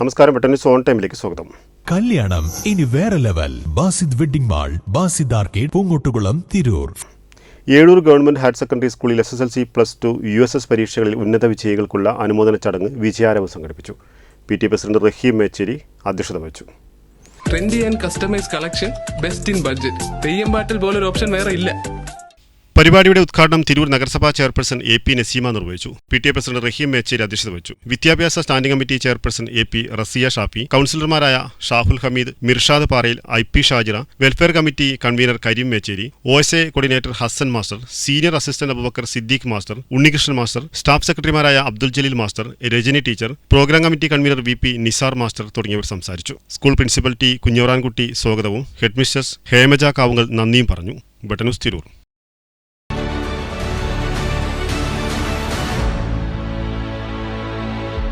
നമസ്കാരം പെട്ടെന്ന് സോൺ ടൈമിലേക്ക് സ്വാഗതം. കല്യാണം ഇനി വേറെ level. Basid wedding mall Basid arcade Poongottukulam Tirur. Ezhur government higher secondary സ്കൂളിൽ S S L C plus two U S S പരീക്ഷകളിൽ ഉന്നത വിജയികൾക്കുള്ള അനുമോദന ചടങ്ങ് വിജയാരവ് സംഘടിപ്പിച്ചു. P T president Raheem Mechery അധ്യക്ഷത വഹിച്ചു. Trendy and customise collection best in budget Theyyam പാട്ടിൽ പോലൊരു ഓപ്ഷൻ വേറെ ഇല്ല. പരിപാടിയുടെ ഉദ്ഘാടനം തിരൂർ നഗരസഭാ ചെയർപേഴ്സൺ എ പി നസീമ നിർവഹിച്ചു. P T A president Raheem Mechery അധ്യക്ഷത വഹിച്ചു. വിദ്യാഭ്യാസ standing committee chairperson A P Raziya Shafi കൌൺസിലർമാരായ Shahul Hameed Mirshad Parayil I P Shajira welfare committee convener Kareem Mechery O S A coordinator Hasan master senior assistant Abubakar Siddique master Unnikrishnan master staff സെക്രട്ടറിമാരായ Abdul Jaleel master Rajani teacher programme committee convener V P Nizar master തുടങ്ങിയവർ സംസാരിച്ചു. School principal T കുഞ്ഞോറാൻകുട്ടി സ്വാഗതവും ഹെഡ്മിസ്റ്റർ ഹേമജ കാവുങ്കൽ നന്ദിയും പറഞ്ഞു. ബട്ടനൂസ് തിരൂർ.